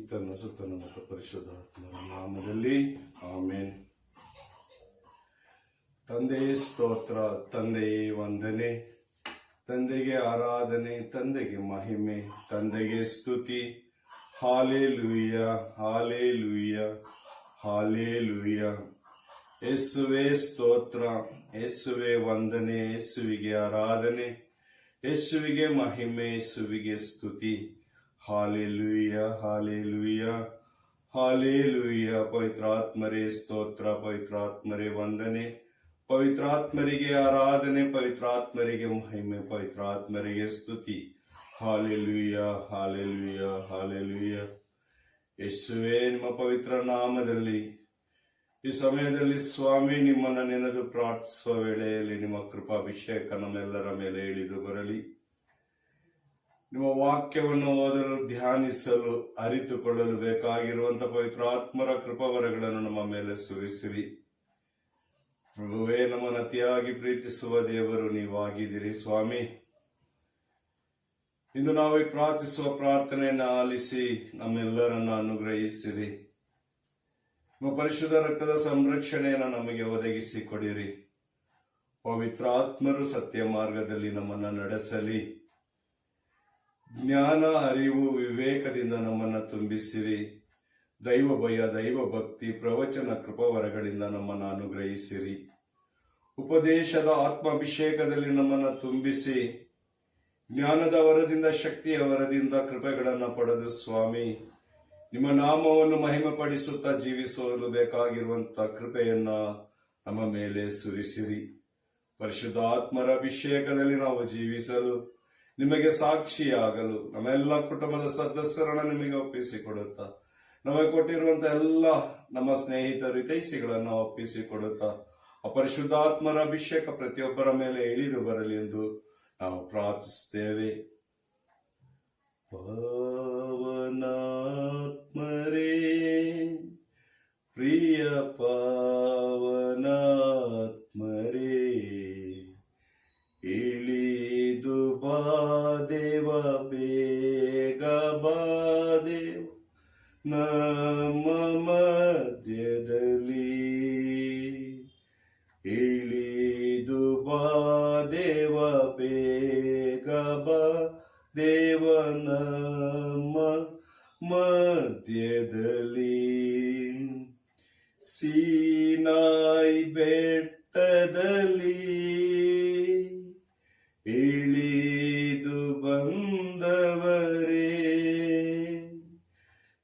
ಪಿತನ ಸುತ್ತನ ಮತ್ತು ಪರಿಶುದ್ಧಾತ್ಮನ ನಾಮದಲ್ಲಿ ಆಮೇನ್. ತಂದೆಯೇ ಸ್ತೋತ್ರ, ತಂದೆಯೇ ವಂದನೆ. ತಂದೆಗೆ ಆರಾಧನೆ, ತಂದೆಗೆ ಮಹಿಮೆ, ತಂದೆಗೆ ಸ್ತುತಿ. ಹಾಲೇ ಲೂಯ್ಯ ಹಾಲೇ ಲೂಯ್ಯ ಹಾಲೇ ಲೂಯ್ಯ ಯೇಸುವೆ ಸ್ತೋತ್ರ, ಯೇಸುವೆ ವಂದನೆ, ಯೇಸುವಿಗೆ ಆರಾಧನೆ, ಯೇಸುವಿಗೆ ಮಹಿಮೆ, ಯೇಸುವಿಗೆ ಸ್ತುತಿ. ಹಾಲೆಲುಯ್ಯ ಹಾಲೆಲುಯ್ಯ ಹಾಲೆಲುಯ್ಯ ಪವಿತ್ರಾತ್ಮರೇ, ಸ್ತೋತ್ರ, ಪವಿತ್ರಾತ್ಮರೇ, ವಂದನೆ. ಪವಿತ್ರಾತ್ಮರಿಗೆ ಆರಾಧನೆ, ಪವಿತ್ರಾತ್ಮರಿಗೆ ಮಹಿಮೆ, ಪವಿತ್ರಾತ್ಮರಿಗೆ ಸ್ತುತಿ. ಹಾಲೆಲುಯ್ಯ ಹಾಲೆಲುಯ್ಯ ಹಾಲೆಲುಯ್ಯ ಯೇಸುವೆ, ನಿಮ್ಮ ಪವಿತ್ರ ನಾಮದಲ್ಲಿ, ಈ ಸಮಯದಲ್ಲಿ ಸ್ವಾಮಿ, ನಿಮ್ಮನ್ನು ನೆನೆದು ಪ್ರಾರ್ಥಿಸುವ ವೇಳೆಯಲ್ಲಿ ನಿಮ್ಮ ಕೃಪಾಭಿಷೇಕ ನಮ್ಮೆಲ್ಲರ ಮೇಲೆ ಇಳಿದು ಬರಲಿ. ನಿಮ್ಮ ವಾಕ್ಯವನ್ನು ಓದಲು, ಧ್ಯಾನಿಸಲು, ಅರಿತುಕೊಳ್ಳಲು ಬೇಕಾಗಿರುವಂತಹ ಪವಿತ್ರಾತ್ಮರ ಕೃಪಾವರಗಳನ್ನು ನಮ್ಮ ಮೇಲೆ ಸುರಿಸಿರಿ. ಪ್ರಭುವೇ, ನಮ್ಮನ್ನು ಅತಿಯಾಗಿ ಪ್ರೀತಿಸುವ ದೇವರು ನೀವಾಗಿದ್ದೀರಿ ಸ್ವಾಮಿ. ಇಂದು ನಾವು ಪ್ರಾರ್ಥಿಸುವ ಪ್ರಾರ್ಥನೆಯನ್ನು ಆಲಿಸಿ ನಮ್ಮೆಲ್ಲರನ್ನು ಅನುಗ್ರಹಿಸಿರಿ. ನಿಮ್ಮ ಪರಿಶುದ್ಧ ರಕ್ತದ ಸಂರಕ್ಷಣೆಯನ್ನು ನಮಗೆ ಒದಗಿಸಿ ಕೊಡಿರಿ ಪವಿತ್ರಾತ್ಮರು ಸತ್ಯ ಮಾರ್ಗದಲ್ಲಿ ನಮ್ಮನ್ನು ನಡೆಸಲಿ. ಜ್ಞಾನ, ಅರಿವು, ವಿವೇಕದಿಂದ ನಮ್ಮನ್ನು ತುಂಬಿಸಿರಿ. ದೈವ ಭಯ, ದೈವ ಭಕ್ತಿ, ಪ್ರವಚನ ಕೃಪವರಗಳಿಂದ ನಮ್ಮನ್ನು ಅನುಗ್ರಹಿಸಿರಿ. ಉಪದೇಶದ ಆತ್ಮಾಭಿಷೇಕದಲ್ಲಿ ನಮ್ಮನ್ನು ತುಂಬಿಸಿ, ಜ್ಞಾನದ ವರದಿಂದ, ಶಕ್ತಿಯ ವರದಿಂದ ಕೃಪೆಗಳನ್ನು ಪಡೆದು ಸ್ವಾಮಿ, ನಿಮ್ಮ ನಾಮವನ್ನು ಮಹಿಮೆಪಡಿಸುತ್ತಾ ಜೀವಿಸಲು ಬೇಕಾಗಿರುವಂತ ಕೃಪೆಯನ್ನ ನಮ್ಮ ಮೇಲೆ ಸುರಿಸಿರಿ. ಪರಿಶುದ್ಧ ಆತ್ಮರ ಅಭಿಷೇಕದಲ್ಲಿ ನಾವು ಜೀವಿಸಲು ನಿಮಗೆ ಸಾಕ್ಷಿಯಾಗಲು, ನಮ್ಮೆಲ್ಲ ಕುಟುಂಬದ ಸದಸ್ಯರನ್ನ ನಿಮಗೆ ಒಪ್ಪಿಸಿಕೊಡುತ್ತಾ, ನಮಗೆ ಕೊಟ್ಟಿರುವಂತ ಎಲ್ಲ ನಮ್ಮ ಸ್ನೇಹಿತರು, ಹಿತೈಷಿಗಳನ್ನು ಒಪ್ಪಿಸಿಕೊಡುತ್ತಾ, ಅಪರಿಶುದ್ಧಾತ್ಮರ ಅಭಿಷೇಕ ಪ್ರತಿಯೊಬ್ಬರ ಮೇಲೆ ಇಳಿದು ಬರಲಿ ಎಂದು ನಾವು ಪ್ರಾರ್ಥಿಸುತ್ತೇವೆ. ಪಾವನಾತ್ಮರೇ, ಪ್ರಿಯ ಪಾವನಾತ್ಮರೇ.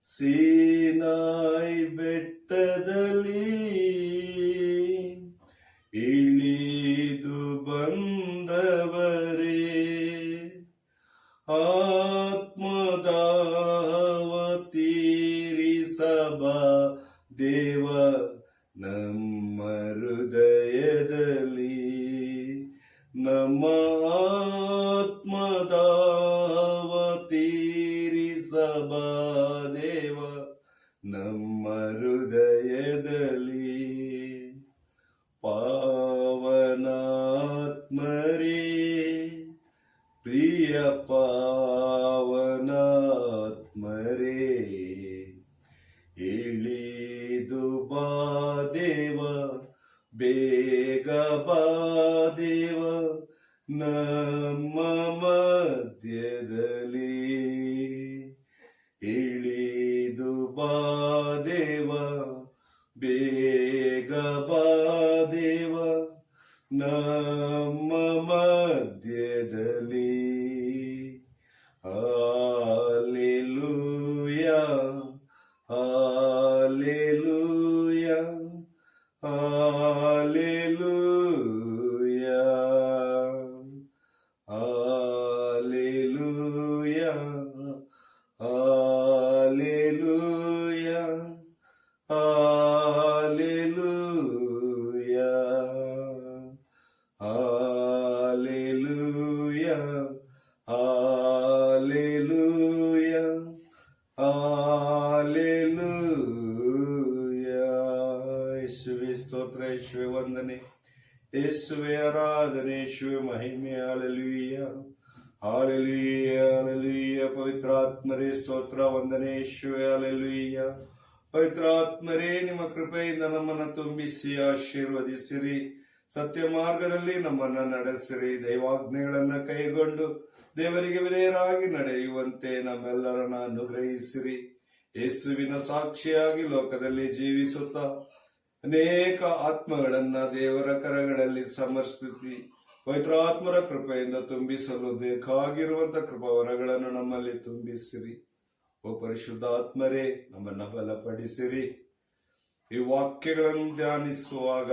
ಸೀನಾಯ್ ಬೆಟ್ಟದಲ್ಲಿ and uh, ಯೇಸುವೆ ಸ್ತೋತ್ರ, ಯೇಸುವೆ ವಂದನೆ. ಯೇಸುವೆ ಆರಾಧನೆ, ಯೇಸುವೆ ಮಹಿಮೆ ಆಳಲುಯ್ಯ ಆಳಲುಯ್ಯ ಆಳಲುಯ್ಯ ಪವಿತ್ರಾತ್ಮರೇ ಸ್ತೋತ್ರ, ವಂದನೆ ವಂದನೇಶ್ವರ ಆಳಲುಯ್ಯ ಪವಿತ್ರಾತ್ಮರೇ, ನಿಮ್ಮ ಕೃಪೆಯಿಂದ ನಮ್ಮನ್ನು ತುಂಬಿಸಿ, ಆಶೀರ್ವದಿಸಿರಿ. ಸತ್ಯ ಮಾರ್ಗದಲ್ಲಿ ನಮ್ಮನ್ನ ನಡೆಸಿರಿ. ದೈವಾಜ್ಞೆಗಳನ್ನ ಕೈಗೊಂಡು ದೇವರಿಗೆ ವಿಧೇಯರಾಗಿ ನಡೆಯುವಂತೆ ನಮ್ಮೆಲ್ಲರನ್ನ ಅನುಗ್ರಹಿಸಿರಿ. ಯೇಸುವಿನ ಸಾಕ್ಷಿಯಾಗಿ ಲೋಕದಲ್ಲಿ ಜೀವಿಸುತ್ತಾ ಅನೇಕ ಆತ್ಮಗಳನ್ನ ದೇವರ ಕರಗಳಲ್ಲಿ ಸಮರ್ಪಿಸಿ ಪವಿತ್ರಾತ್ಮರ ಕೃಪೆಯಿಂದ ತುಂಬಿಸಲು ಬೇಕಾಗಿರುವಂತ ಕೃಪಾವರಗಳನ್ನು ನಮ್ಮಲ್ಲಿ ತುಂಬಿಸಿರಿ. ಓ ಪರಿಶುದ್ಧಾತ್ಮರೇ, ನಮ್ಮನ್ನ ಬಲಪಡಿಸಿರಿ. ಈ ವಾಕ್ಯಗಳನ್ನು ಧ್ಯಾನಿಸುವಾಗ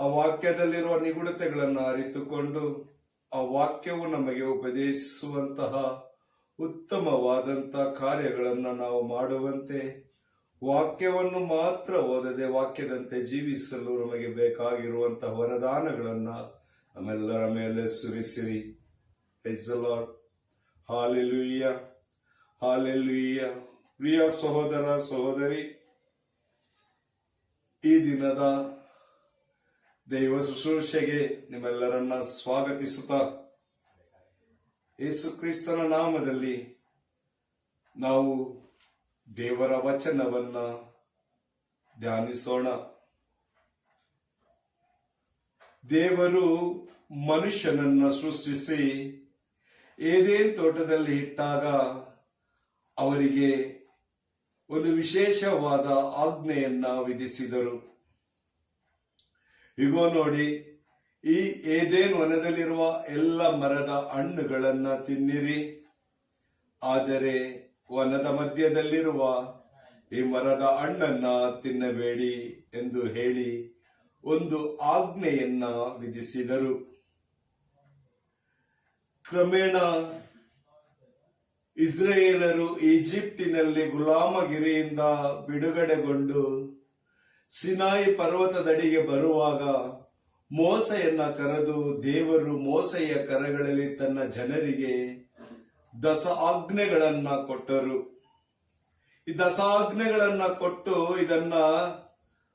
ಆ ವಾಕ್ಯದಲ್ಲಿರುವ ನಿಗೂಢತೆಗಳನ್ನು ಅರಿತುಕೊಂಡು ಆ ವಾಕ್ಯವು ನಮಗೆ ಉಪದೇಶಿಸುವಂತಹ ಉತ್ತಮವಾದಂತಹ ಕಾರ್ಯಗಳನ್ನು ನಾವು ಮಾಡುವಂತೆ ವಾಕ್ಯವನ್ನು ಮಾತ್ರ ಓದದೆ ವಾಕ್ಯದಂತೆ ಜೀವಿಸಲು ನಮಗೆ ಬೇಕಾಗಿರುವಂತಹ ವರದಾನಗಳನ್ನ ನಮ್ಮೆಲ್ಲರ ಮೇಲೆ ಸುರಿಸಿರಿ. ಹಾಲೆಲುಯ್ಯ ಹಾಲೆಲುಯ್ಯ ಪ್ರಿಯ ಸಹೋದರ, ಸಹೋದರಿ, ಈ ದಿನದ ದೈವ ಶುಶ್ರೂಷೆಗೆ ನಿಮ್ಮೆಲ್ಲರನ್ನ ಸ್ವಾಗತಿಸುತ್ತಾ, ಯೇಸು ಕ್ರಿಸ್ತನ ನಾಮದಲ್ಲಿ ನಾವು ದೇವರ ವಚನವನ್ನ ಧ್ಯಾನಿಸೋಣ. ದೇವರು ಮನುಷ್ಯನನ್ನ ಸೃಷ್ಟಿಸಿ ಏದೇನ್ ತೋಟದಲ್ಲಿ ಇಟ್ಟಾಗ ಅವರಿಗೆ ಒಂದು ವಿಶೇಷವಾದ ಆಜ್ಞೆಯನ್ನ ವಿಧಿಸಿದರು. ಇಗೋ ನೋಡಿ, ಈ ಏದೇನ್ ವನದಲ್ಲಿರುವ ಎಲ್ಲ ಮರದ ಹಣ್ಣುಗಳನ್ನ ತಿನ್ನಿರಿ. ಆದರೆ ವನದ ಮಧ್ಯದಲ್ಲಿರುವ ಈ ಮರದ ಹಣ್ಣನ್ನ ತಿನ್ನಬೇಡಿ ಎಂದು ಹೇಳಿ ಒಂದು ಆಜ್ಞೆಯನ್ನ ವಿಧಿಸಿದರು. ಕ್ರಮೇಣ ಇಸ್ರೇಲರು ಈಜಿಪ್ಟಿನಲ್ಲಿ ಗುಲಾಮಗಿರಿಯಿಂದ ಬಿಡುಗಡೆಗೊಂಡು ಸಿನಾಯಿ ಪರ್ವತದಡಿಗೆ ಬರುವಾಗ ಮೋಸೆಯನ್ನ ಕರೆದು ದೇವರು ಮೋಸೆಯ ಕರಗಳಲ್ಲಿ ತನ್ನ ಜನರಿಗೆ ದಸ ಆಜ್ಞೆಗಳನ್ನ ಕೊಟ್ಟರು. ಈ ದಸಾಜ್ಞೆಗಳನ್ನ ಕೊಟ್ಟು ಇದನ್ನ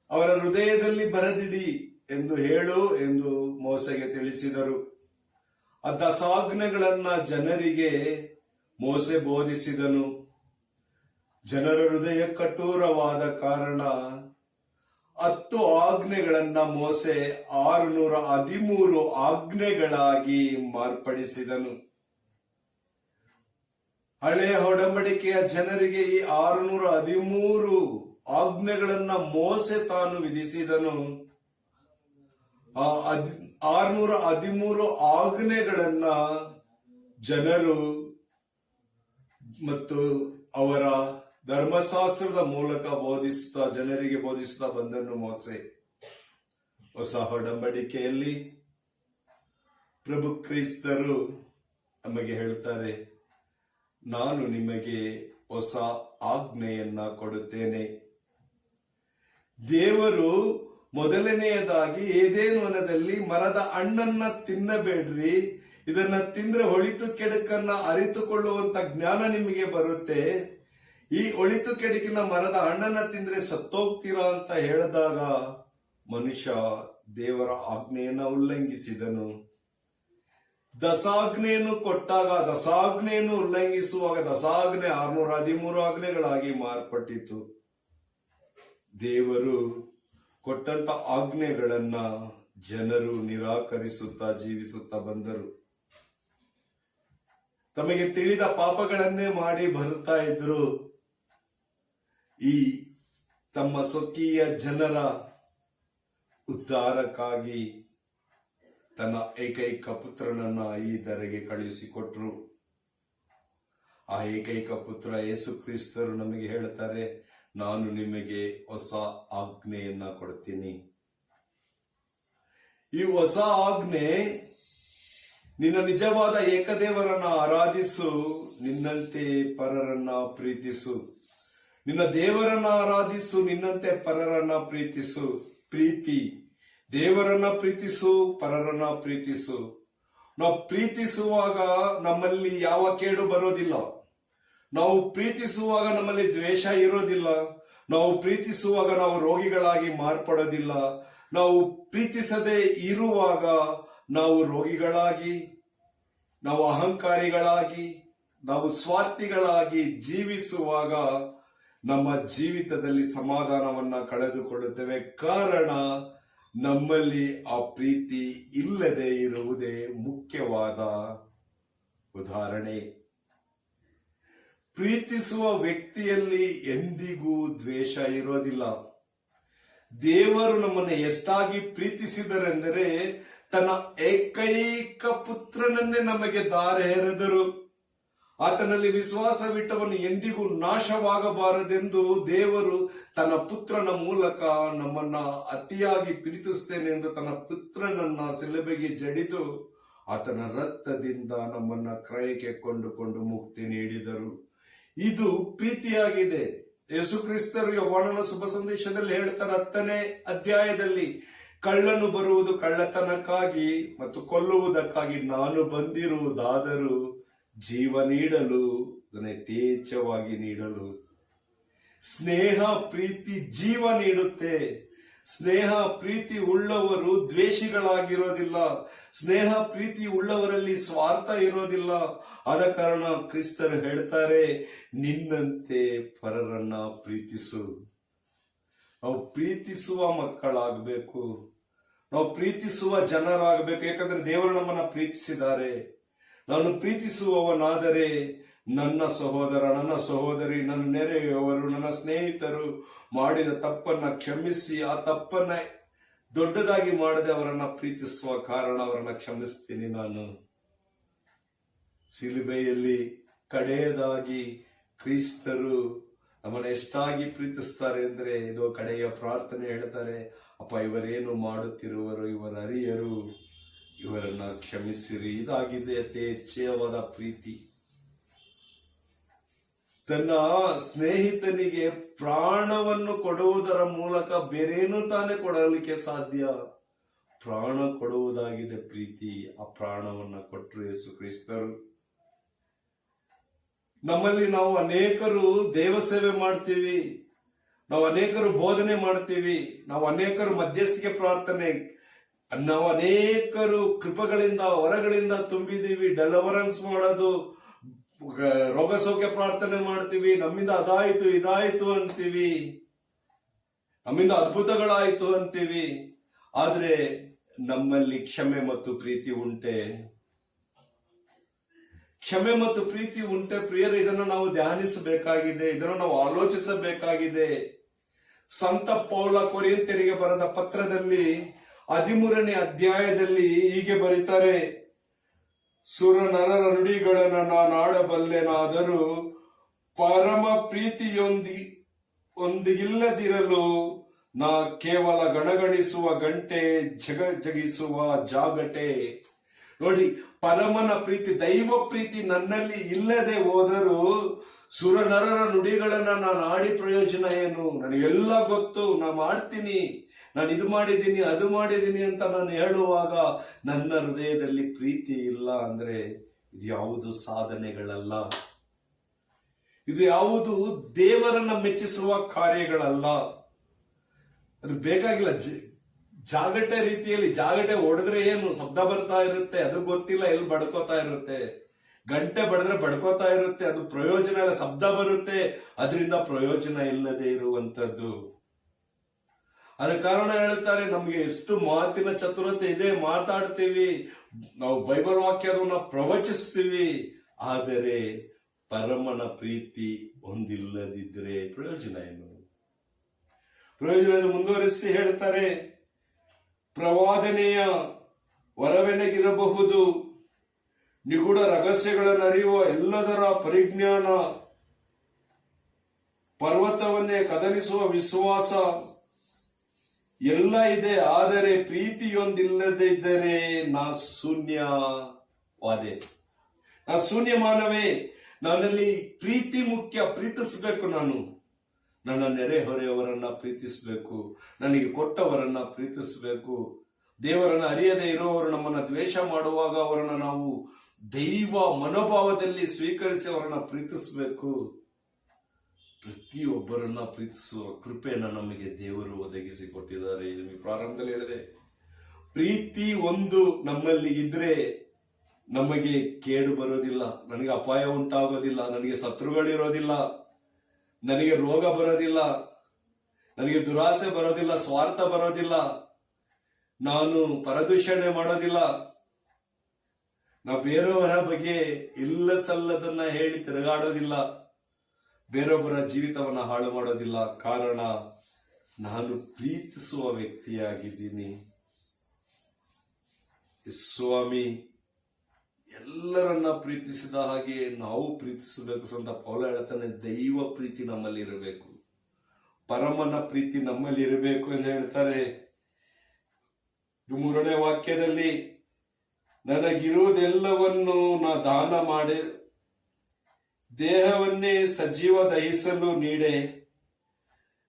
ಅವರ ಹೃದಯದಲ್ಲಿ ಬರೆದಿಡಿ ಎಂದು ಹೇಳು ಎಂದು ಮೋಸೆಗೆ ತಿಳಿಸಿದರು. ಆ ದಸಾಜ್ಞೆಗಳನ್ನ ಜನರಿಗೆ ಮೋಸೆ ಬೋಧಿಸಿದನು. ಜನರ ಹೃದಯ ಕಠೋರವಾದ ಕಾರಣ ಹತ್ತು ಆಜ್ಞೆಗಳನ್ನ ಮೋಸೆ ಆರುನೂರ ಹದಿಮೂರು ಆಜ್ಞೆಗಳಾಗಿ ಮಾರ್ಪಡಿಸಿದನು. ಹಳೆಯ ಒಡಂಬಡಿಕೆಯ ಜನರಿಗೆ ಈ ಆರುನೂರ ಹದಿಮೂರು ಆಜ್ಞೆಗಳನ್ನ ಮೋಸೆ ತಾನು ವಿಧಿಸಿದನು. ಆ ಆರುನೂರ ಹದಿಮೂರು ಆಜ್ಞೆಗಳನ್ನ ಜನರು ಮತ್ತು ಅವರ ಧರ್ಮಶಾಸ್ತ್ರದ ಮೂಲಕ ಬೋಧಿಸುತ್ತಾ, ಜನರಿಗೆ ಬೋಧಿಸುತ್ತಾ ಬಂದನು ಮೋಸೆ. ಹೊಸ ಒಡಂಬಡಿಕೆಯಲ್ಲಿ ಪ್ರಭು ಕ್ರೈಸ್ತರು ನಮಗೆ ಹೇಳ್ತಾರೆ ನಾನು ನಿಮಗೆ ಹೊಸ ಆಜ್ಞೆಯನ್ನ ಕೊಡುತ್ತೇನೆ. ದೇವರು ಮೊದಲನೆಯದಾಗಿ ಏದೇನು ವನದಲ್ಲಿ ಮರದ ಹಣ್ಣನ್ನ ತಿನ್ನಬೇಡ್ರಿ, ಇದನ್ನ ತಿಂದ್ರೆ ಒಳಿತು ಕೆಡುಕನ್ನ ಅರಿತುಕೊಳ್ಳುವಂತ ಜ್ಞಾನ ನಿಮಗೆ ಬರುತ್ತೆ. ಈ ಒಳಿತು ಕೆಡುಕಿನ ಮರದ ಹಣ್ಣನ್ನ ತಿಂದ್ರೆ ಸತ್ತೋಗ್ತೀರಾ ಅಂತ ಹೇಳಿದಾಗ ಮನುಷ್ಯ ದೇವರ ಆಜ್ಞೆಯನ್ನ ಉಲ್ಲಂಘಿಸಿದನು. ದಸಾಜ್ಞೆಯನ್ನು ಕೊಟ್ಟಾಗ ದಸಾಗ್ನೆಯನ್ನು ಉಲ್ಲಂಘಿಸುವಾಗ ದಸಾಗ್ನೆ ಆರ್ನೂರ ಹದಿಮೂರು ಆಜ್ಞೆಗಳಾಗಿ ಮಾರ್ಪಟ್ಟಿತು. ದೇವರು ಕೊಟ್ಟಂತ ಆಜ್ಞೆಗಳನ್ನ ಜನರು ನಿರಾಕರಿಸುತ್ತಾ ಜೀವಿಸುತ್ತಾ ಬಂದರು. ತಮಗೆ ತಿಳಿದ ಪಾಪಗಳನ್ನೇ ಮಾಡಿ ಬರುತ್ತಾ ಇದ್ರು ಈ ತಮ್ಮ ಸ್ವಕೀಯ ಜನರ ಉದ್ಧಾರಕ್ಕಾಗಿ ತನ್ನ ಏಕೈಕ ಪುತ್ರನನ್ನ ಈ ದರೆಗೆ ಕಳುಹಿಸಿಕೊಟ್ರು. ಆ ಏಕೈಕ ಪುತ್ರ ಯೇಸು ಕ್ರಿಸ್ತರು ನಮಗೆ ಹೇಳ್ತಾರೆ ನಾನು ನಿಮಗೆ ಹೊಸ ಆಜ್ಞೆಯನ್ನ ಕೊಡ್ತೀನಿ. ಈ ಹೊಸ ಆಜ್ಞೆ ನಿನ್ನ ನಿಜವಾದ ಏಕದೇವರನ್ನ ಆರಾಧಿಸು, ನಿನ್ನಂತೆ ಪರರನ್ನ ಪ್ರೀತಿಸು. ನಿನ್ನ ದೇವರನ್ನ ಆರಾಧಿಸು, ನಿನ್ನಂತೆ ಪರರನ್ನ ಪ್ರೀತಿಸು. ಪ್ರೀತಿ ದೇವರನ್ನ ಪ್ರೀತಿಸು, ಪರರನ್ನ ಪ್ರೀತಿಸು. ನಾವು ಪ್ರೀತಿಸುವಾಗ ನಮ್ಮಲ್ಲಿ ಯಾವ ಕೇಡು ಬರೋದಿಲ್ಲ. ನಾವು ಪ್ರೀತಿಸುವಾಗ ನಮ್ಮಲ್ಲಿ ದ್ವೇಷ ಇರೋದಿಲ್ಲ. ನಾವು ಪ್ರೀತಿಸುವಾಗ ನಾವು ರೋಗಿಗಳಾಗಿ ಮಾರ್ಪಡೋದಿಲ್ಲ. ನಾವು ಪ್ರೀತಿಸದೆ ಇರುವಾಗ ನಾವು ರೋಗಿಗಳಾಗಿ, ನಾವು ಅಹಂಕಾರಿಗಳಾಗಿ, ನಾವು ಸ್ವಾರ್ಥಿಗಳಾಗಿ ಜೀವಿಸುವಾಗ ನಮ್ಮ ಜೀವಿತದಲ್ಲಿ ಸಮಾಧಾನವನ್ನ ಕಳೆದುಕೊಳ್ಳುತ್ತೇವೆ. ಕಾರಣ ನಮ್ಮಲ್ಲಿ ಆ ಪ್ರೀತಿ ಇಲ್ಲದೆ ಇರುವುದೇ ಮುಖ್ಯವಾದ ಉದಾಹರಣೆ. ಪ್ರೀತಿಸುವ ವ್ಯಕ್ತಿಯಲ್ಲಿ ಎಂದಿಗೂ ದ್ವೇಷ ಇರೋದಿಲ್ಲ. ದೇವರು ನಮ್ಮನ್ನು ಎಷ್ಟಾಗಿ ಪ್ರೀತಿಸಿದರೆಂದರೆ ತನ್ನ ಏಕೈಕ ಪುತ್ರನನ್ನೇ ನಮಗೆ ದಾರ ಎರೆದರು ಆತನಲ್ಲಿ ವಿಶ್ವಾಸವಿಟ್ಟವನು ಎಂದಿಗೂ ನಾಶವಾಗಬಾರದೆಂದು ದೇವರು ತನ್ನ ಪುತ್ರನ ಮೂಲಕ ನಮ್ಮನ್ನ ಅತಿಯಾಗಿ ಪ್ರೀತಿಸ್ತೇನೆ ಎಂದು ತನ್ನ ಪುತ್ರನನ್ನ ಸೆಲೆಬೆಗೆ ಜಡಿದು ಆತನ ರಕ್ತದಿಂದ ನಮ್ಮನ್ನ ಕ್ರಯಕ್ಕೆ ಕೊಂಡುಕೊಂಡು ಮುಕ್ತಿ ನೀಡಿದರು. ಇದು ಪ್ರೀತಿಯಾಗಿದೆ. ಯೇಸು ಕ್ರಿಸ್ತರು ಯವಣನ ಶುಭ ಸಂದೇಶದಲ್ಲಿ ಹೇಳ್ತಾರೆ ಹತ್ತನೇ ಅಧ್ಯಾಯದಲ್ಲಿ, ಕಳ್ಳನು ಬರುವುದು ಕಳ್ಳತನಕ್ಕಾಗಿ ಮತ್ತು ಕೊಲ್ಲುವುದಕ್ಕಾಗಿ ನಾನು ಬಂದಿರುವುದಾದರೂ ಜೀವ ನೀಡಲು ಯಥೇಚ್ಛವಾಗಿ ನೀಡಲು. ಸ್ನೇಹ, ಪ್ರೀತಿ ಜೀವ ನೀಡುತ್ತೆ. ಸ್ನೇಹ, ಪ್ರೀತಿ ಉಳ್ಳವರು ದ್ವೇಷಿಗಳಾಗಿರೋದಿಲ್ಲ. ಸ್ನೇಹ, ಪ್ರೀತಿ ಉಳ್ಳವರಲ್ಲಿ ಸ್ವಾರ್ಥ ಇರೋದಿಲ್ಲ. ಆದ ಕಾರಣ ಕ್ರಿಸ್ತರು ಹೇಳ್ತಾರೆ, ನಿನ್ನಂತೆ ಪರರನ್ನ ಪ್ರೀತಿಸು. ನಾವು ಪ್ರೀತಿಸುವ ಮಕ್ಕಳಾಗಬೇಕು. ನಾವು ಪ್ರೀತಿಸುವ ಜನರಾಗಬೇಕು. ಯಾಕಂದ್ರೆ ದೇವರು ನಮ್ಮನ್ನ ಪ್ರೀತಿಸಿದ್ದಾರೆ. ನಾನು ಪ್ರೀತಿಸುವವನಾದರೆ ನನ್ನ ಸಹೋದರ, ನನ್ನ ಸಹೋದರಿ, ನನ್ನ ನೆರೆಯವರು ನನ್ನ ಸ್ನೇಹಿತರು ಮಾಡಿದ ತಪ್ಪನ್ನ ಕ್ಷಮಿಸಿ, ಆ ತಪ್ಪನ್ನ ದೊಡ್ಡದಾಗಿ ಮಾಡದೆ ಅವರನ್ನ ಪ್ರೀತಿಸುವ ಕಾರಣ ಅವರನ್ನ ಕ್ಷಮಿಸ್ತೀನಿ ನಾನು. ಸಿಲುಬೆಯಲ್ಲಿ ಕಡೆಯದಾಗಿ ಕ್ರಿಸ್ತರು ನಮ್ಮನ್ನ ಎಷ್ಟಾಗಿ ಪ್ರೀತಿಸ್ತಾರೆ ಅಂದ್ರೆ ಇದು ಕಡೆಯ ಪ್ರಾರ್ಥನೆ ಹೇಳ್ತಾರೆ, ಅಪ್ಪ, ಇವರೇನು ಮಾಡುತ್ತಿರುವರು? ಇವರ ಅರಿಯರು ಇವರನ್ನ ಕ್ಷಮಿಸಿರಿ. ಇದಾಗಿದೆ ಅತಿ ಪ್ರೀತಿ. ತನ್ನ ಸ್ನೇಹಿತನಿಗೆ ಪ್ರಾಣವನ್ನು ಕೊಡುವುದರ ಮೂಲಕ ಬೇರೇನು ತಾನೇ ಕೊಡಲಿಕ್ಕೆ ಸಾಧ್ಯ. ಪ್ರಾಣ ಕೊಡುವುದಾಗಿದೆ ಪ್ರೀತಿ. ಆ ಪ್ರಾಣವನ್ನ ಕೊಟ್ಟರು ಯೇಸು ಕ್ರಿಸ್ತರು. ನಮ್ಮಲ್ಲಿ ನಾವು ಅನೇಕರು ದೇವ ಸೇವೆ ಮಾಡ್ತೀವಿ. ನಾವು ಅನೇಕರು ಬೋಧನೆ ಮಾಡ್ತೀವಿ. ನಾವು ಅನೇಕರು ಮಧ್ಯಸ್ಥಿಕೆ ಪ್ರಾರ್ಥನೆ ನಾವು ಅನೇಕರು ಕೃಪಗಳಿಂದ, ವರಗಳಿಂದ ತುಂಬಿದೀವಿ ಡೆಲವರೆನ್ಸ್ ಮಾಡೋದು ರೋಗ ಸೌಖ್ಯ ಪ್ರಾರ್ಥನೆ ಮಾಡ್ತೀವಿ. ನಮ್ಮಿಂದ ಅದಾಯ್ತು, ಇದಾಯ್ತು ಅಂತೀವಿ. ನಮ್ಮಿಂದ ಅದ್ಭುತಗಳಾಯ್ತು ಅಂತೀವಿ. ಆದ್ರೆ ನಮ್ಮಲ್ಲಿ ಕ್ಷಮೆ ಮತ್ತು ಪ್ರೀತಿ ಉಂಟೆ. ಕ್ಷಮೆ ಮತ್ತು ಪ್ರೀತಿ ಉಂಟೆ. ಪ್ರಿಯರು, ಇದನ್ನು ನಾವು ಧ್ಯಾನಿಸಬೇಕಾಗಿದೆ. ಇದನ್ನು ನಾವು ಆಲೋಚಿಸಬೇಕಾಗಿದೆ. ಸಂತ ಪೌಲ ಕೊರಿಯಂತರಿಗೆ ಬರೆದ ಪತ್ರದಲ್ಲಿ ಹದಿಮೂರನೇ ಅಧ್ಯಾಯದಲ್ಲಿ ಹೀಗೆ ಬರೀತಾರೆ ಸುರ ನುಡಿಗಳನ್ನು ನುಡಿಗಳನ್ನ ನಾನು ಆಡಬಲ್ಲೆನಾದರೂ ಪರಮ ಪ್ರೀತಿಯೊಂದಿ, ಒಂದಿಗಿಲ್ಲದಿರಲು ನಾ ಕೇವಲ ಗಣಗಣಿಸುವ ಗಂಟೆ ಜಗ, ಜಗಿಸುವ ಜಾಗಟೆ. ನೋಡಿ, ಪರಮನ ಪ್ರೀತಿ, ದೈವ ಪ್ರೀತಿ ನನ್ನಲ್ಲಿ ಇಲ್ಲದೆ ಹೋದರೂ ಸುರನರರ ನುಡಿಗಳನ್ನ ನಾನು ಆಡಿ ಪ್ರಯೋಜನ ಏನು? ನನಗೆಲ್ಲ ಗೊತ್ತು, ನಾ ಮಾಡ್ತೀನಿ. ನಾನು ಇದು ಮಾಡಿದ್ದೀನಿ, ಅದು ಮಾಡಿದ್ದೀನಿ ಅಂತ ನಾನು ಹೇಳುವಾಗ ನನ್ನ ಹೃದಯದಲ್ಲಿ ಪ್ರೀತಿ ಇಲ್ಲ ಅಂದ್ರೆ ಇದು ಯಾವುದು ಸಾಧನೆಗಳಲ್ಲ. ಇದು ಯಾವುದು ದೇವರನ್ನ ಮೆಚ್ಚಿಸುವ ಕಾರ್ಯಗಳಲ್ಲ. ಅದು ಬೇಕಾಗಿಲ್ಲ ಜಾಗಟೆ ರೀತಿಯಲ್ಲಿ, ಜಾಗಟೆ ಹೊಡೆದ್ರೆ ಏನು? ಶಬ್ದ ಬರ್ತಾ ಇರುತ್ತೆ, ಅದು ಗೊತ್ತಿಲ್ಲ, ಎಲ್ಲಿ ಬಡ್ಕೋತಾ ಇರುತ್ತೆ? ಗಂಟೆ ಬಡಿದ್ರೆ ಬಡ್ಕೋತಾ ಇರುತ್ತೆ, ಅದು ಪ್ರಯೋಜನ ಇಲ್ಲ, ಶಬ್ದ ಬರುತ್ತೆ, ಅದರಿಂದ ಪ್ರಯೋಜನ ಇಲ್ಲದೆ ಇರುವಂತದ್ದು ಅದ ಕಾರಣ ಹೇಳ್ತಾರೆ, ನಮ್ಗೆ ಎಷ್ಟು ಮಾತಿನ ಚತುರತೆ ಇದೆ, ಮಾತಾಡ್ತೀವಿ. ನಾವು ಬೈಬಲ್ ವಾಕ್ಯವನ್ನು ಪ್ರವಚಿಸ್ತೀವಿ. ಆದರೆ ಪರಮನ ಪ್ರೀತಿ ಹೊಂದಿಲ್ಲದಿದ್ರೆ ಪ್ರಯೋಜನ ಏನು? ಪ್ರಯೋಜನ ಮುಂದುವರಿಸಿ ಹೇಳ್ತಾರೆ, ಪ್ರವಾದನೆಯ ವರವೆನಗಿರಬಹುದು ನಿಗೂಢ ರಹಸ್ಯಗಳನ್ನು ಅರಿಯುವ ಎಲ್ಲದರ ಪರಿಜ್ಞಾನ ಪರ್ವತವನ್ನೇ ಕದಲಿಸುವ ವಿಶ್ವಾಸ ಎಲ್ಲ ಇದೆ, ಆದರೆ ಪ್ರೀತಿಯೊಂದಿಲ್ಲದೆ ಇದ್ದರೆ ನಾ ಶೂನ್ಯವಾದೆ. ನಾ ಶೂನ್ಯ ಮಾನವೇ ನನ್ನಲ್ಲಿ ಪ್ರೀತಿ ಮುಖ್ಯ, ಪ್ರೀತಿಸಬೇಕು ನಾನು. ನನ್ನ ನೆರೆಹೊರೆಯವರನ್ನ ಪ್ರೀತಿಸಬೇಕು, ನನಗೆ ಕೊಟ್ಟವರನ್ನ ಪ್ರೀತಿಸಬೇಕು. ದೇವರನ್ನ ಅರಿಯದೆ ಇರುವವರು ನಮ್ಮನ್ನ ದ್ವೇಷ ಮಾಡುವಾಗ ಅವರನ್ನು ನಾವು ದೈವ ಮನೋಭಾವದಲ್ಲಿ ಸ್ವೀಕರಿಸಿ ಅವರನ್ನ ಪ್ರೀತಿಸಬೇಕು. ಪ್ರತಿಯೊಬ್ಬರನ್ನ ಪ್ರೀತಿಸುವ ಕೃಪೆಯನ್ನ ನಮಗೆ ದೇವರು ಒದಗಿಸಿ ಕೊಟ್ಟಿದ್ದಾರೆ ನಿಮಗೆ ಪ್ರಾರಂಭದಲ್ಲಿ ಹೇಳಿದೆ, ಪ್ರೀತಿ ಒಂದು ನಮ್ಮಲ್ಲಿ ಇದ್ರೆ ನಮಗೆ ಕೇಡು ಬರೋದಿಲ್ಲ, ನನಗೆ ಅಪಾಯ ಉಂಟಾಗೋದಿಲ್ಲ, ನನಗೆ ಶತ್ರುಗಳಿರೋದಿಲ್ಲ, ನನಗೆ ರೋಗ ಬರೋದಿಲ್ಲ, ನನಗೆ ದುರಾಸೆ ಬರೋದಿಲ್ಲ, ಸ್ವಾರ್ಥ ಬರೋದಿಲ್ಲ, ನಾನು ಪರದೂಷಣೆ ಮಾಡೋದಿಲ್ಲ. ನಾ ಬೇರೆಯವರ ಬಗ್ಗೆ ಇಲ್ಲ ಸಲ್ಲದನ್ನ ಹೇಳಿ ತಿರುಗಾಡೋದಿಲ್ಲ. ಬೇರೊಬ್ಬರ ಜೀವಿತವನ್ನ ಹಾಳು ಮಾಡೋದಿಲ್ಲ. ಕಾರಣ, ನಾನು ಪ್ರೀತಿಸುವ ವ್ಯಕ್ತಿಯಾಗಿದ್ದೀನಿ. ಸ್ವಾಮಿ, ಎಲ್ಲರನ್ನ ಪ್ರೀತಿಸಿದ ಹಾಗೆ ನಾವು ಪ್ರೀತಿಸಬೇಕು ಸಂತ ಪೌಲ ಹೇಳ್ತಾನೆ, ದೈವ ಪ್ರೀತಿ ನಮ್ಮಲ್ಲಿ ಇರಬೇಕು ಪರಮನ ಪ್ರೀತಿ ನಮ್ಮಲ್ಲಿ ಇರಬೇಕು ಎಂದು ಹೇಳ್ತಾರೆ. ಮೂರನೇ ವಾಕ್ಯದಲ್ಲಿ, ನನಗಿರುವುದೆಲ್ಲವನ್ನು ನಾ ದಾನ ಮಾಡಿ ದೇಹವನ್ನೇ ಸಜೀವ ದಹಿಸಲು ನೀಡೆ.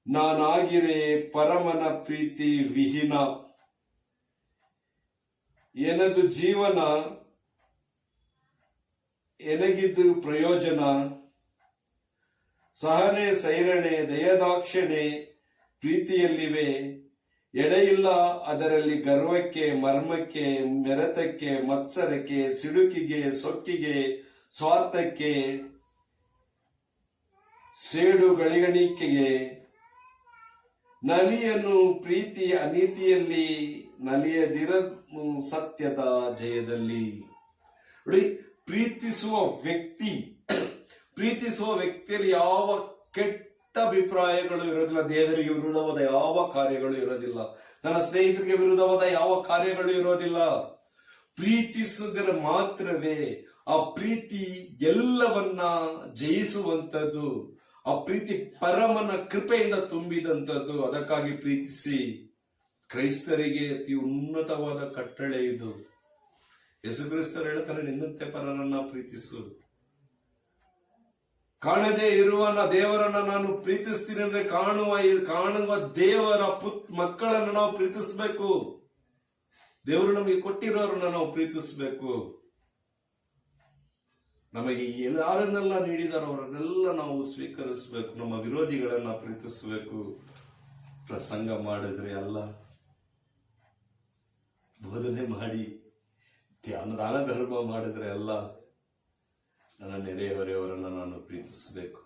ನಾನಾಗಿರೆ ಪರಮನ ಪ್ರೀತಿ ವಿಹೀನ. ಎನದು ಜೀವನ, ಎನಗಿದ್ದು ಪ್ರಯೋಜನ. ಸಹನೆ ಸೈರಣೆ ದಯದಾಕ್ಷಣೆ ಪ್ರೀತಿಯಲ್ಲಿವೆ. ಎಡೆಯಿಲ್ಲ ಅದರಲ್ಲಿ ಗರ್ವಕ್ಕೆ, ಮರ್ಮಕ್ಕೆ, ಮೆರತಕ್ಕೆ, ಮತ್ಸರಕ್ಕೆ, ಸಿಡುಕಿಗೆ, ಸೊಕ್ಕಿಗೆ, ಸ್ವಾರ್ಥಕ್ಕೆ. ಸೇಡು ಗಳಿಗಣಿಕೆಗೆ ನಲಿಯನ್ನು ಪ್ರೀತಿ ಅನೀತಿಯಲ್ಲಿ ನಲಿಯದಿರ ಸತ್ಯದ ಜಯದಲ್ಲಿ. ನೋಡಿ, ಪ್ರೀತಿಸುವ ವ್ಯಕ್ತಿ, ಪ್ರೀತಿಸುವ ವ್ಯಕ್ತಿಯಲ್ಲಿ ಯಾವ ಕೆಟ್ಟ ಅಭಿಪ್ರಾಯಗಳು ಇರೋದಿಲ್ಲ ದೇವರಿಗೆ ವಿರುದ್ಧವಾದ ಯಾವ ಕಾರ್ಯಗಳು ಇರೋದಿಲ್ಲ ನನ್ನ ಸ್ನೇಹಿತರಿಗೆ ವಿರುದ್ಧವಾದ ಯಾವ ಕಾರ್ಯಗಳು ಇರೋದಿಲ್ಲ. ಪ್ರೀತಿಸುವುದರ ಮಾತ್ರವೇ ಆ ಪ್ರೀತಿ ಎಲ್ಲವನ್ನ ಜಯಿಸುವಂತದ್ದು. ಆ ಪ್ರೀತಿ ಪರಮನ ಕೃಪೆಯಿಂದ ತುಂಬಿದಂಥದ್ದು, ಅದಕ್ಕಾಗಿ ಪ್ರೀತಿಸಿ, ಕ್ರೈಸ್ತರಿಗೆ ಅತಿ ಉನ್ನತವಾದ ಕಟ್ಟಳೆ ಇದು. ಯೇಸುಕ್ರಿಸ್ತರು ಹೇಳ್ತಾರೆ, ನಿನ್ನಂತೆ ಪರರನ್ನ ಪ್ರೀತಿಸು. ಕಾಣದೇ ಇರುವ ದೇವರನ್ನ ನಾನು ಪ್ರೀತಿಸ್ತೀನಿ ಅಂದ್ರೆ ಕಾಣುವ ಕಾಣುವ ದೇವರ ಪುತ್ ಮಕ್ಕಳನ್ನ ನಾವು ಪ್ರೀತಿಸ್ಬೇಕು. ದೇವರು ನಮಗೆ ಕೊಟ್ಟಿರೋರನ್ನ ನಾವು ಪ್ರೀತಿಸ್ಬೇಕು. ನಮಗೆ ಯಾರನ್ನೆಲ್ಲ ನೀಡಿದಾರೋ, ಅವರನ್ನೆಲ್ಲ ನಾವು ಸ್ವೀಕರಿಸಬೇಕು, ನಮ್ಮ ವಿರೋಧಿಗಳನ್ನ ಪ್ರೀತಿಸಬೇಕು. ಪ್ರಸಂಗ ಮಾಡಿದ್ರೆ ಅಲ್ಲ, ಬೋಧನೆ ಮಾಡಿ ಧ್ಯಾನ ದಾನ ಧರ್ಮ ಮಾಡಿದ್ರೆ ಅಲ್ಲ, ನನ್ನ ನೆರೆಹೊರೆಯವರನ್ನ ನಾನು ಪ್ರೀತಿಸಬೇಕು.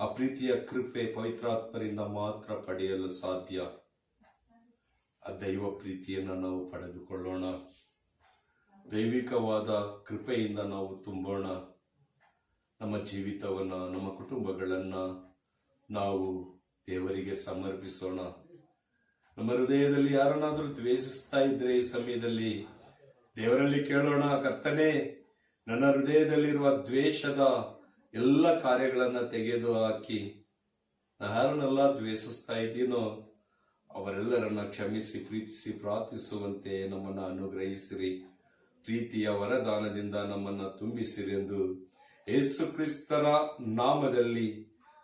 ಆ ಪ್ರೀತಿಯ ಕೃಪೆ ಪವಿತ್ರಾತ್ಮರಿಂದ ಮಾತ್ರ ಪಡೆಯಲು ಸಾಧ್ಯ. ಆ ದೈವ ಪ್ರೀತಿಯನ್ನು ನಾವು ಪಡೆದುಕೊಳ್ಳೋಣ. ದೈವಿಕವಾದ ಕೃಪೆಯಿಂದ ನಾವು ತುಂಬೋಣ. ನಮ್ಮ ಜೀವಿತವನ್ನ, ನಮ್ಮ ಕುಟುಂಬಗಳನ್ನ ನಾವು ದೇವರಿಗೆ ಸಮರ್ಪಿಸೋಣ. ನಮ್ಮ ಹೃದಯದಲ್ಲಿ ಯಾರನ್ನಾದರೂ ದ್ವೇಷಿಸ್ತಾ ಇದ್ರೆ ಈ ಸಮಯದಲ್ಲಿ ದೇವರಲ್ಲಿ ಕೇಳೋಣ, ಕರ್ತನೆ, ನನ್ನ ಹೃದಯದಲ್ಲಿರುವ ದ್ವೇಷದ ಎಲ್ಲ ಕಾರ್ಯಗಳನ್ನು ತೆಗೆದು ಹಾಕಿ ಯಾರನ್ನೆಲ್ಲ ದ್ವೇಷಿಸ್ತಾ ಇದ್ದೀನೋ ಅವರೆಲ್ಲರನ್ನ ಕ್ಷಮಿಸಿ, ಪ್ರೀತಿಸಿ, ಪ್ರಾರ್ಥಿಸುವಂತೆ ನಮ್ಮನ್ನ ಅನುಗ್ರಹಿಸಿರಿ. ಪ್ರೀತಿಯ ವರದಾನದಿಂದ ನಮ್ಮನ್ನು ತುಂಬಿಸಿರಿ ಎಂದು ಯೇಸು ಕ್ರಿಸ್ತರ ನಾಮದಲ್ಲಿ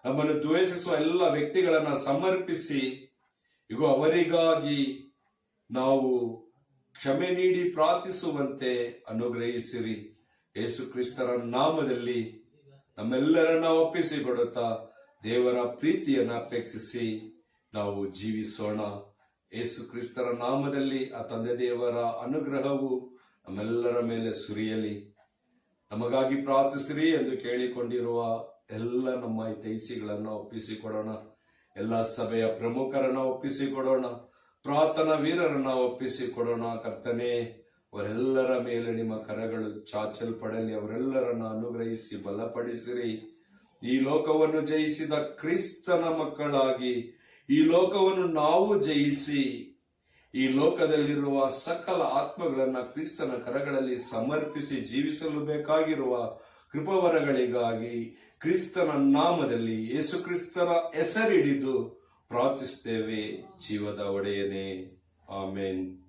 ನಮ್ಮನ್ನು ದ್ವೇಷಿಸುವ ಎಲ್ಲ ವ್ಯಕ್ತಿಗಳನ್ನು ಸಮರ್ಪಿಸಿ, ಇಗೋ, ಅವರಿಗಾಗಿ ನಾವು ಕ್ಷಮೆ ನೀಡಿ ಪ್ರಾರ್ಥಿಸುವಂತೆ ಅನುಗ್ರಹಿಸಿರಿ. ಯೇಸು ಕ್ರಿಸ್ತರ ನಾಮದಲ್ಲಿ ನಮ್ಮೆಲ್ಲರನ್ನ ಒಪ್ಪಿಸಿಕೊಡುತ್ತಾ ದೇವರ ಪ್ರೀತಿಯನ್ನು ಅಪೇಕ್ಷಿಸಿ ನಾವು ಜೀವಿಸೋಣ. ಯೇಸು ಕ್ರಿಸ್ತರ ನಾಮದಲ್ಲಿ ಆ ತಂದೆ ದೇವರ ಅನುಗ್ರಹವು ನಮ್ಮೆಲ್ಲರ ಮೇಲೆ ಸುರಿಯಲಿ. ನಮಗಾಗಿ ಪ್ರಾರ್ಥಿಸಿರಿ ಎಂದು ಕೇಳಿಕೊಂಡಿರುವ ಎಲ್ಲ ನಮ್ಮ ತೈಸಿಗಳನ್ನು ಒಪ್ಪಿಸಿಕೊಡೋಣ. ಎಲ್ಲ ಸಭೆಯ ಪ್ರಮುಖರನ್ನ ಒಪ್ಪಿಸಿಕೊಡೋಣ. ಪ್ರಾರ್ಥನಾ ವೀರರನ್ನ ಒಪ್ಪಿಸಿಕೊಡೋಣ. ಕರ್ತನೆ, ಅವರೆಲ್ಲರ ಮೇಲೆ ನಿಮ್ಮ ಕರಗಳು ಚಾಚಲ್ಪಡಲಿ. ಅವರೆಲ್ಲರನ್ನ ಅನುಗ್ರಹಿಸಿ, ಬಲಪಡಿಸಿರಿ. ಈ ಲೋಕವನ್ನು ಜಯಿಸಿದ ಕ್ರಿಸ್ತನ ಮಕ್ಕಳಾಗಿ, ಈ ಲೋಕವನ್ನು ನಾವು ಜಯಿಸಿ ಈ ಲೋಕದಲ್ಲಿರುವ ಸಕಲ ಆತ್ಮಗಳನ್ನ ಕ್ರಿಸ್ತನ ಕರಗಳಲ್ಲಿ ಸಮರ್ಪಿಸಿ ಜೀವಿಸಲು ಬೇಕಾಗಿರುವ ಕೃಪವರಗಳಿಗಾಗಿ ಕ್ರಿಸ್ತನ ನಾಮದಲ್ಲಿ ಯೇಸು ಕ್ರಿಸ್ತರ ಹೆಸರಿಡಿದು ಪ್ರಾರ್ಥಿಸುತ್ತೇವೆ. ಜೀವದ ಒಡೆಯನೇ. ಆಮೇನ್.